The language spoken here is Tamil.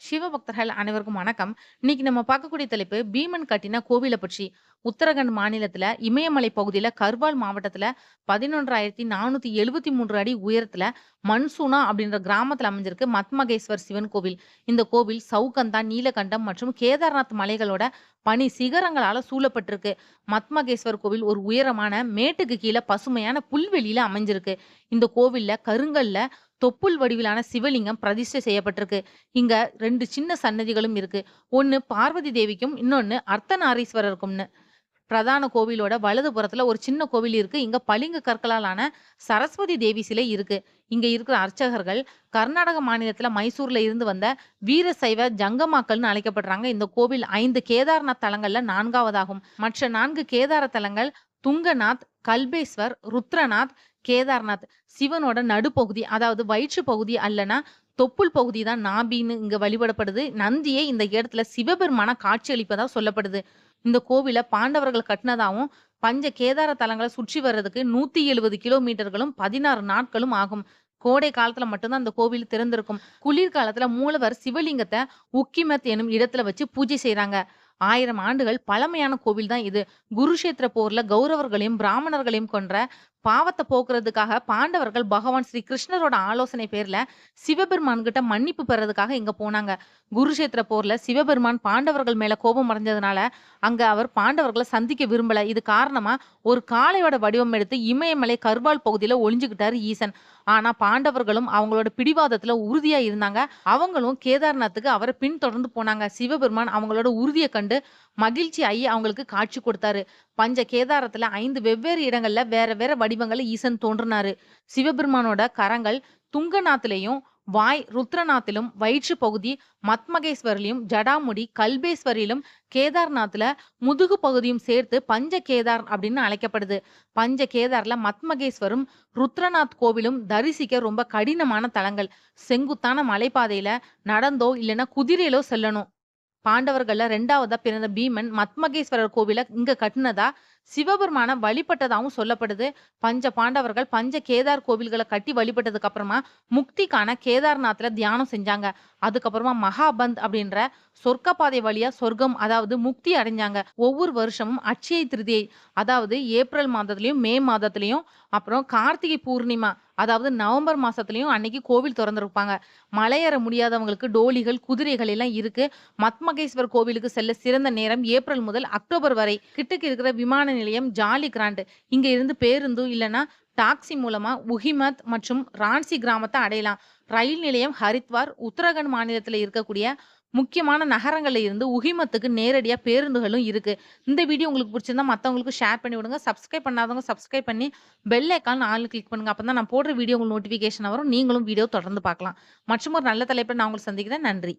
சிவபக்தர்கள் அனைவருக்கும் வணக்கம். இன்னைக்கு நம்ம பார்க்கக்கூடிய தலைப்பு பீமன் கட்டின கோவில பற்றி. உத்தரகண்ட் மாநிலத்துல இமயமலை பகுதியில கர்வால் மாவட்டத்தில் பதினொன்றாயிரத்தி நானூற்றி எழுபத்தி மூன்று அடி உயரத்துல மன்சூனா அப்படின்ற கிராமத்துல அமைஞ்சிருக்கு மத்மகேஸ்வர் சிவன் கோவில். இந்த கோவில் சவுகந்தா நீலகண்டம் மற்றும் கேதார்நாத் மலைகளோட பனி சிகரங்களால சூழப்பட்டிருக்கு. மத்மகேஸ்வர் கோவில் ஒரு உயரமான மேட்டுக்கு கீழே பசுமையான புல்வெளியில அமைஞ்சிருக்கு. இந்த கோவில்ல கருங்கல்ல தொப்புள் வடிவிலான சிவலிங்கம் பிரதிஷ்டை செய்யப்பட்டிருக்கு. இங்க ரெண்டு சின்ன சன்னதிகளும் இருக்கு. ஒன்னு பார்வதி தேவிக்கும், இன்னொன்னு அர்த்தநாரீஸ்வரருக்கும்னு. பிரதான கோவிலோட வலது புறத்துல ஒரு சின்ன கோவில் இருக்கு. இங்க பளிங்கு கற்களாலான சரஸ்வதி தேவி சிலை இருக்கு. இங்க இருக்கிற அர்ச்சகர்கள் கர்நாடக மாநிலத்துல மைசூர்ல இருந்து வந்த வீரசைவ ஜங்கமாக்கள்னு அழைக்கப்படுறாங்க. இந்த கோவில் ஐந்து கேதார்நாத் தலங்கள்ல நான்காவதாகும் மற்ற நான்கு கேதார தலங்கள் துங்கநாத், கல்பேஸ்வர், ருத்ரநாத், கேதார்நாத். சிவனோட நடுப்பகுதி அதாவது வயிற்று பகுதி அல்லனா தொப்புள் பகுதி தான் நாபின்னு இங்க வழிபடப்படுது. நந்தியே இந்த இடத்துல சிவபெருமான காட்சியளிப்பதா சொல்லப்படுது. இந்த கோவில பாண்டவர்கள் கட்டினதாகவும் பஞ்ச கேதார தலங்களை சுற்றி வர்றதுக்கு 170 கிலோமீட்டர்களும், 16 நாட்களும் ஆகும். கோடை காலத்துல மட்டும் தான் கோவில் திறந்திருக்கும். குளிர்காலத்துல மூலவர் சிவலிங்கத்தை உக்கிமத் எனும் இடத்துல வச்சு பூஜை செய்யறாங்க ஆயிரம் ஆண்டுகள் பழமையான கோவில் தான் இது. குருஷேத்திர போர்ல கௌரவர்களையும், பிராமணர்களையும் கொன்ற பாவத்தை போக்குறதுக்காக பாண்டவர்கள் பகவான் ஸ்ரீ கிருஷ்ணரோட ஆலோசனை பேர்ல சிவபெருமான் கிட்ட மன்னிப்பு பெறதுக்காக இங்க போனாங்க. குருஷேத்திர போர்ல சிவபெருமான் பாண்டவர்கள் மேல கோபம் அடைஞ்சதுனால, அங்க அவர் பாண்டவர்களை சந்திக்க விரும்பல. இது காரணமா ஒரு காளையோட வடிவம் எடுத்து இமயமலை கர்வால் பகுதியில ஒளிஞ்சுக்கிட்டாரு ஈசன். ஆனா பாண்டவர்களும் அவங்களோட பிடிவாதத்துல உறுதியா இருந்தாங்க. அவங்களும் கேதார்நாத்துக்கு அவரை பின்தொடர்ந்து போனாங்க. சிவபெருமான் அவங்களோட உறுதியை கண்டு மகிழ்ச்சி ஆகி அவங்களுக்கு காட்சி கொடுத்தாரு. பஞ்ச கேதாரத்துல ஐந்து வெவ்வேறு இடங்கள்ல வேற வேற வடிவங்களை ஈசன் தோன்றினாரு சிவபெருமானோட கரங்கள் துங்கநாத்திலையும் வாய் ருத்ரநாத்திலும், வயிற்று பகுதி மத்மகேஸ்வரிலும், ஜடாமுடி கல்பேஸ்வரிலும், கேதார்நாத்ல முதுகு பகுதியும் சேர்த்து பஞ்ச கேதார் அப்படின்னு அழைக்கப்படுது. பஞ்ச கேதார்ல மத்மகேஸ்வரும், ருத்ரநாத் கோவிலும் தரிசிக்க ரொம்ப கடினமான தலங்கள். செங்குத்தான மலைப்பாதையில நடந்தோ இல்லன்னா குதிரையிலோ செல்லணும். பாண்டவர்கள்ல ரெண்டாவதா பிறந்த பீமன் மத்மகேஸ்வரர் கோவில இங்க கட்டினதா சிவபெருமான வழிபட்டதாகவும் சொல்லப்படுது. பஞ்ச பாண்டவர்கள் பஞ்ச கேதார் கோவில்களை கட்டி வழிபட்டதுக்கு அப்புறமா முக்திக்கான கேதார்நாத்ல தியானம் செஞ்சாங்க. அதுக்கப்புறமா மகாபந்த் அப்படின்ற சொர்க்க பாதை வழியா சொர்க்கம் அதாவது முக்தி அடைஞ்சாங்க. ஒவ்வொரு வருஷமும் அட்சய திருதியை அதாவது ஏப்ரல் மாதத்துலயும் மே மாதத்துலயும் அப்புறம் கார்த்திகை பூர்ணிமா அதாவது நவம்பர் மாசத்துலயும் அன்னைக்கு கோவில் திறந்திருப்பாங்க மலையேற முடியாதவங்களுக்கு டோலிகள், குதிரைகள் எல்லாம் இருக்கு. மத்மகேஸ்வர் கோவிலுக்கு செல்ல சிறந்த நேரம் ஏப்ரல் முதல் அக்டோபர் வரை. கிட்டக்கு இருக்கிற விமான நிலையம் ஜாலி கிராண்ட். இங்க இருந்து பேருந்து இல்லைன்னா டாக்ஸி மூலமா உஹிமத் மற்றும் ரான்சி கிராமத்தை அடையலாம். ரயில் நிலையம் ஹரித்வார், உத்தரகண்ட் மாநிலத்தில் இருக்கக்கூடிய முக்கியமான நகரங்களில் இருந்து உஹிமத்துக்கு நேரடியாக பேருந்துகளும் இருக்கு. இந்த வீடியோ உங்களுக்கு பிடிச்சிருந்தா மற்றவங்களுக்கு ஷேர் பண்ணி விடுங்க. சப்ஸ்கிரைப் பண்ணாதவங்க சப்ஸ்கிரைப் பண்ணி பெல் ஐக்கான் ஆல்ன்னு கிளிக் பண்ணுங்க. அப்பதான் நான் போடுற வீடியோ உங்களுக்கு நோட்டிஃபிகேஷன் வரும். நீங்களும் வீடியோ தொடர்ந்து பார்க்கலாம். மற்றும் ஒரு நல்ல தலைப்பை நான் உங்களுக்கு சந்திக்கிறேன். நன்றி.